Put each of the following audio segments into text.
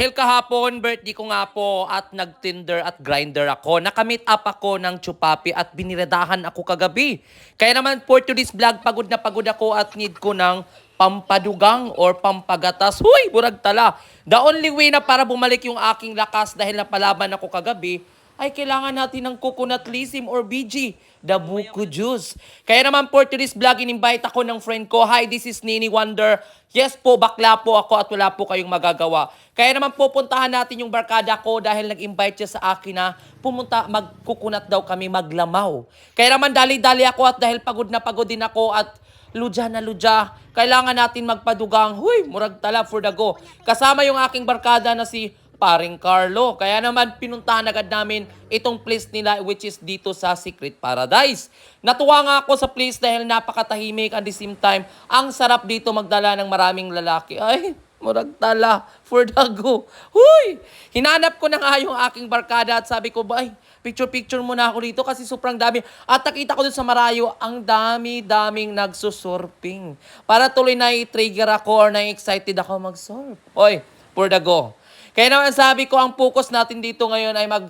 Dahil kahapon, birthday ko nga po at nag-tinder at grinder ako. Nakamit up ako ng chupapi at biniradahan ako kagabi. Kaya naman for today's vlog, pagod na pagod ako at need ko ng pampadugang or pampagatas. Huy, burag tala. The only way na para bumalik yung aking lakas dahil napalaban ako kagabi, ay kailangan natin ng coconut lisim or BG, the buko juice. Kaya naman for today's vlog, in-invite ako ng friend ko. Hi, this is Nini Wonder. Yes po, bakla po ako at wala po kayong magagawa. Kaya naman pupuntahan natin yung barkada ko dahil nag-invite siya sa akin na pumunta, magkukunat daw kami maglamaw. Kaya naman dali-dali ako at dahil pagod na pagod din ako at ludya na ludya, kailangan natin magpadugang. Huy, murag tala for the go. Kasama yung aking barkada na si paring Carlo. Kaya naman pinuntahan agad namin itong place nila which is dito sa Secret Paradise. Natuwa nga ako sa place dahil napakatahimik at the same time, ang sarap dito magdala ng maraming lalaki. Ay, murag tala for the go. Huy! Hinanap ko na nga yung aking barkada at sabi ko, ay, picture-picture muna ako dito kasi sobrang dami. At nakita ko dun sa Marayo, ang dami-daming nagsusurfing. Para tuloy na i-trigger ako or na-excited ako mag-surf. Oy, for the go. Kaya naman sabi ko, ang focus natin dito ngayon ay mag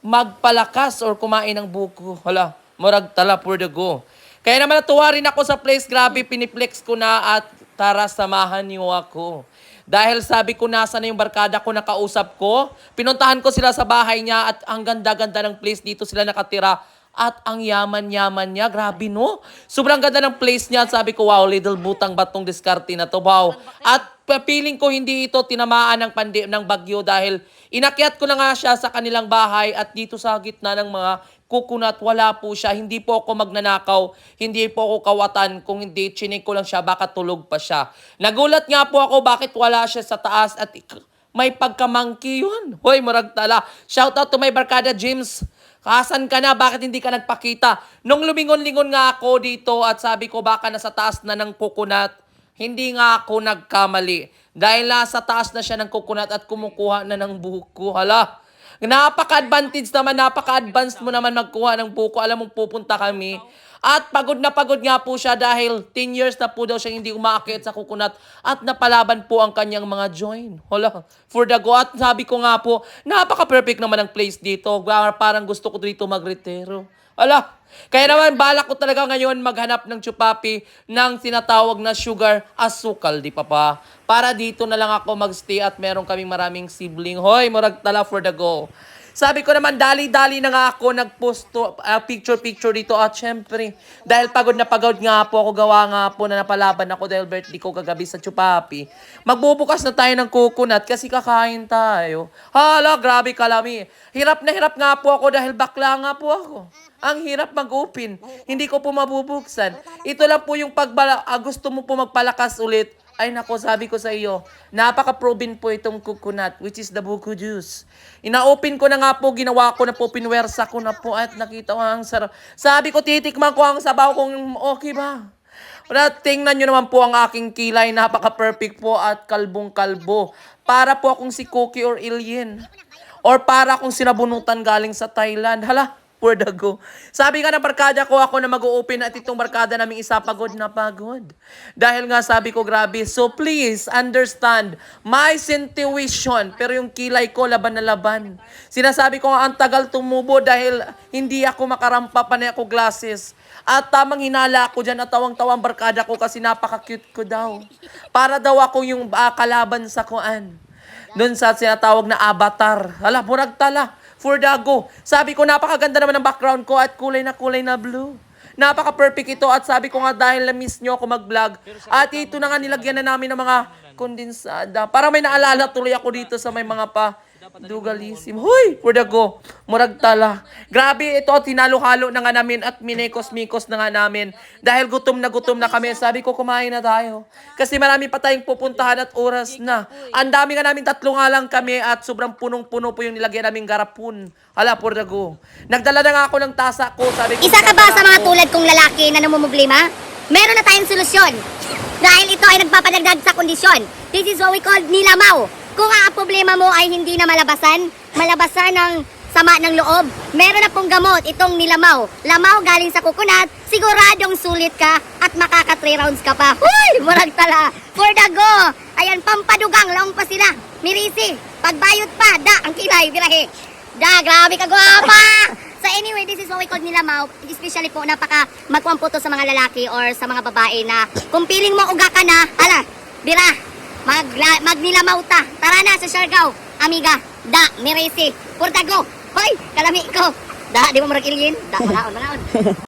magpalakas or kumain ng buko. Hala, murag tala for the go. Kaya naman natuwa rin ako sa place. Grabe, piniplex ko na at tara, samahan niyo ako. Dahil sabi ko, nasa na yung barkada ko nakausap ko. Pinuntahan ko sila sa bahay niya at ang ganda-ganda ng place dito sila nakatira. At ang yaman-yaman niya, grabe no? Sobrang ganda ng place niya. Sabi ko, wow, little butang batong diskarte na to, wow. At feeling ko hindi ito tinamaan ng pandi ng bagyo dahil inakyat ko na nga siya sa kanilang bahay at dito sa gitna ng mga kukunat, wala po siya. Hindi po ako magnanakaw, hindi po ako kawatan. Kung hindi, chinik ko lang siya, baka tulog pa siya. Nagulat nga po ako bakit wala siya sa taas at may pagkamangki yun. Hoy, marag tala. Shout out to my barkada James. Kasan ka na? Bakit hindi ka nagpakita? Nung lumingon-lingon nga ako dito at sabi ko baka nasa taas na ng kukunat, hindi nga ako nagkamali. Dahil nasa taas na siya ng kukunat at kumukuha na ng buko. Hala, napaka-advantage naman, napaka-advanced mo naman magkuha ng buko. Alam mong pupunta kami. At pagod na pagod nga po siya dahil 10 years na po daw siya hindi umaakit sa kukunat at napalaban po ang kanyang mga join. Hala, for the go. At sabi ko nga po, napaka-perfect naman ang place dito. Parang gusto ko dito magretero. Ala, kaya naman balak ko talaga ngayon maghanap ng chupapi ng tinatawag na sugar asukal, di pa pa. Para dito na lang ako magstay at meron kaming maraming sibling. Hoy, murag tala for the go. Sabi ko naman, dali-dali na nga ako nag-post to, ah, picture-picture dito. At syempre, dahil pagod na pagod nga po ako, gawa nga po na napalaban ako dahil birthday ko kagabi sa Chupapi. Magbubukas na tayo ng coconut kasi kakain tayo. Hala, grabe kalami. Hirap na hirap nga po ako dahil bakla nga po ako. Ang hirap mag-open. Hindi ko po mabubuksan. Ito lang po yung pagbala, ah, gusto mo po magpalakas ulit. Ay nako, sabi ko sa iyo, napaka-proven po itong coconut, which is the buko juice. Ina-open ko na nga po, ginawa ko na po, pinwersa ko na po at nakita ko ang sarap. Sabi ko, titikman ko ang sabaw kung okay ba. Wala, tingnan nyo naman po ang aking kilay, napaka-perfect po at kalbong-kalbo. Para po akong si Cookie or Alien. Or para akong sinabunutan galing sa Thailand. Hala, for the. Sabi nga ng barkada ko ako na mag-open at itong barkada naming isa pagod na pagod. Dahil nga sabi ko grabe. So please understand my intuition pero yung kilay ko laban na laban. Sinasabi ko nga ang tagal tumubo dahil hindi ako makarampa pa na ako glasses. At tamang hinala ako dyan at tawang-tawang barkada ko kasi napaka-cute ko daw. Para daw ako yung ah, kalaban sa kuan. Doon sa sinatawag na avatar. Hala, murag tala. For Dago. Sabi ko, napakaganda naman ng background ko at kulay na kulay na blue. Napaka-perfect ito at sabi ko nga dahil na-miss nyo ako mag-vlog. At ito na nga nilagyan na namin ng mga kondensada. Para may naalala tuloy ako dito sa may mga pa dugalisim. Hoy, for the go. Murag tala. Grabe ito, tinalo-halo na nga namin at minekos-mikos na nga namin. Dahil gutom na gutom na kami. Sabi ko, kumain na tayo. Kasi marami pa tayong pupuntahan at oras na. Ang dami nga namin, tatlo nga lang kami at sobrang punong-puno po yung nilagyan naming garapun. Hala, for the go. Nagdala na nga ako ng tasa ko. Sabi ko, Isa ka ba sa mga tulad kong lalaki na namumblema? Meron na tayong solusyon. Dahil ito ay nagpapadagdag sa kondisyon. This is what we call nilamaw. Kung ang problema mo ay hindi na malabasan, malabasan ng sama ng loob, meron na pong gamot itong nilamaw. Lamaw galing sa kukunat, siguradong sulit ka at makaka 3 rounds ka pa. Huy! Murag tala. For the go! Ayan, pampadugang, laong pa sila. Mirisi. Pagbayot pa, da, ang kilay, birahe. Da, grabe ka gwapa! So anyway, this is what we call nilamaw. Especially po, napaka magkuhan po to sa mga lalaki or sa mga babae na kung piling mo uga ka na, ala, bira, mag, magnilamaw ta. Tara na sa Siargao, amiga. Da, Mirisi. Portago. Hoy, kalami ko. Da, di mo marag ilgin. Da, manaon, manaon.